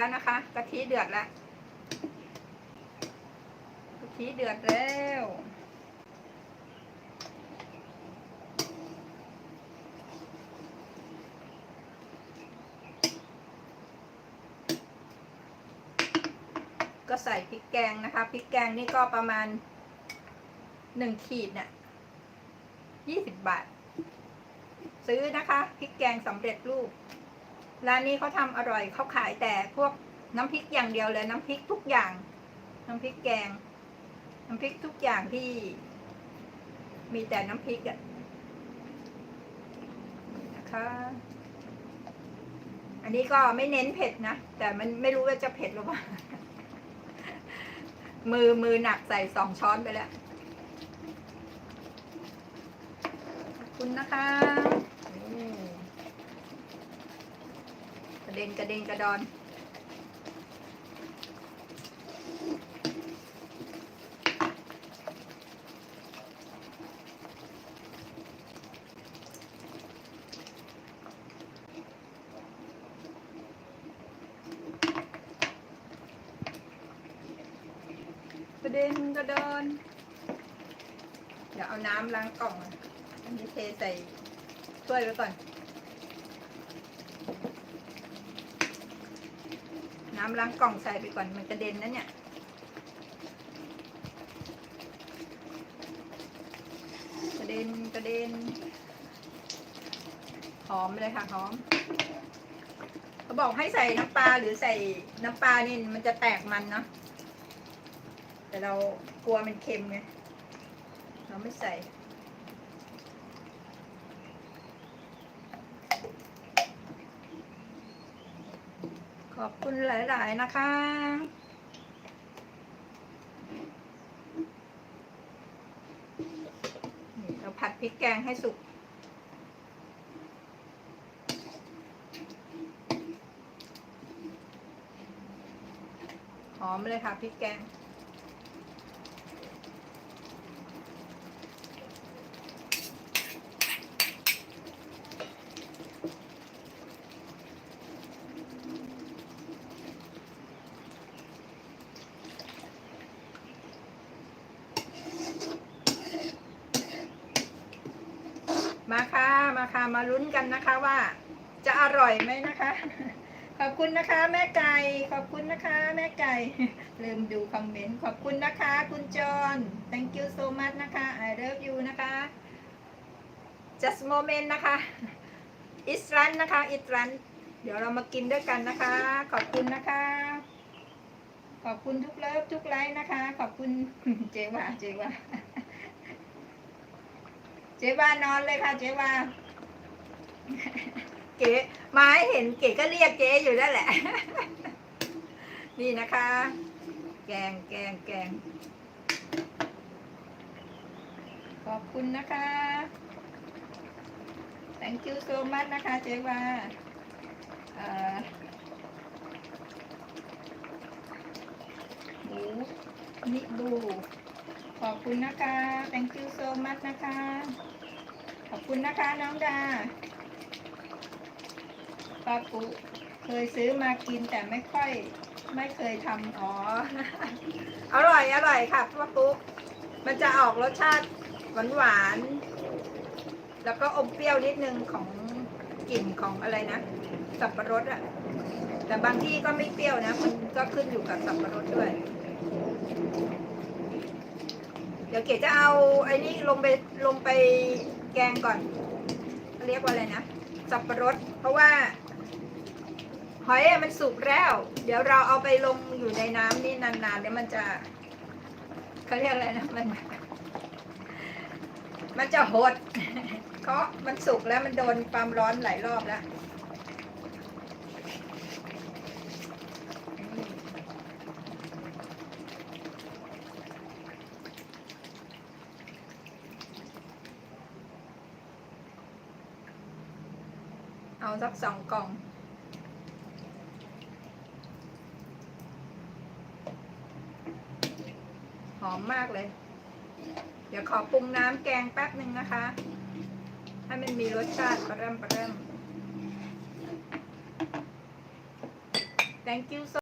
แล้วนะคะกะทิเดือดแล้วกะทิเดือดแล้วก็ใส่พริกแกงนะคะพริกแกงนี่ก็ประมาณหนึ่งขีดเนี่ยยี่สิบบาท ซื้อนะคะพริกแกงสำเร็จรูป ร้านนี้เขาทำอร่อยเขาขายแต่พวกน้ำพริกอย่างเดียวเลยน้ำพริกทุกอย่าง น้ำพริกแกง น้ำพริกทุกอย่างที่ มีแต่น้ำพริกอะนะคะ อันนี้ก็ไม่เน้นเผ็ดนะ แต่มันไม่รู้ว่าจะเผ็ดหรือเปล่า มือมือหนักใส่สองช้อนไปแล้ว ขอบคุณนะคะอืมก ระเด็นกระเด็นกระดอน กระเด็นกระดอน เดี๋ยวเอาน้ำล้างกล่อง อันนี้เทใส่ถ้วยไว้ก่อน น้ำล้างกล่องใส่ไปก่อนมันกระเด็นนะเนี่ย กระเด็นกระเด็น หอมเลยค่ะหอมเขาบอกให้ใส่น้ำปลาหรือใส่น้ำปลานี่มันจะแตกมันเนาะแต่เรากลัวมันเค็มไงเราไม่ใส่ ขอบคุณหลาย ๆ นะคะ เราผัดพริกแกงให้สุก หอมเลยค่ะพริกแกง มาค่ะ มาค่ะมาลุ้นกันนะคะว่า จะอร่อยไหมนะคะ ขอบคุณนะคะ แม่ไก่ขอบคุณนะคะ แม่ไก่ลืมดูคอมเมนต์ขอบคุณนะคะ คุณจอน thank you so much นะคะ I love you นะคะ just moment นะคะ it's run นะคะ it's run เดี๋ยวเรามากินด้วยกันนะคะ ขอบคุณนะคะ ขอบคุณทุกเลิฟทุกไลค์นะคะ ขอบคุณเจว่าเจว่าเจวานอนเลยค่ะเจ๊วา เก๋มาให้เห็นเก๋ก็เรียกเจ๊อยู่นั่นแหละ นี่นะคะ แกงแกงแกง ขอบคุณนะคะ thank you so much นะคะเจ๊วาเอ่อหมูนิบูขอบคุณนะคะ thank you so much นะคะ ขอบคุณนะคะน้องดา ป้าปุเคยซื้อมากินแต่ไม่ค่อย ไม่เคยทำอ๋อ อร่อยอร่อยค่ะป้าปุมันจะออกรสชาติหวานหวานแล้วก็อมเปรี้ยวนิดนึงของกลิ่นของอะไรนะ สับปะรดอะแต่บางที่ก็ไม่เปรี้ยวนะมันก็ขึ้นอยู่กับสับปะรดด้วย เดี๋ยวเก๋จะเอาไอ้นี่ลงไปลงไปแกงก่อนเรียกว่าอะไรนะ สับปะรด เพราะว่า หอยมันสุกแล้ว เดี๋ยวเราเอาไปลงอยู่ในน้ำนี่นานๆเดี๋ยวมันจะเขาเรียกอะไรนะมัน มันจะหดเพราะมันสุกแล้วมันโดนความร้อนหลายรอบแล้วเอาสักสองกล่อง หอมมากเลย เดี๋ยวขอปรุงน้ำแกงแป๊บหนึ่งนะคะ ให้มันมีรสชาติประเริ่มประเริ่ม thank you so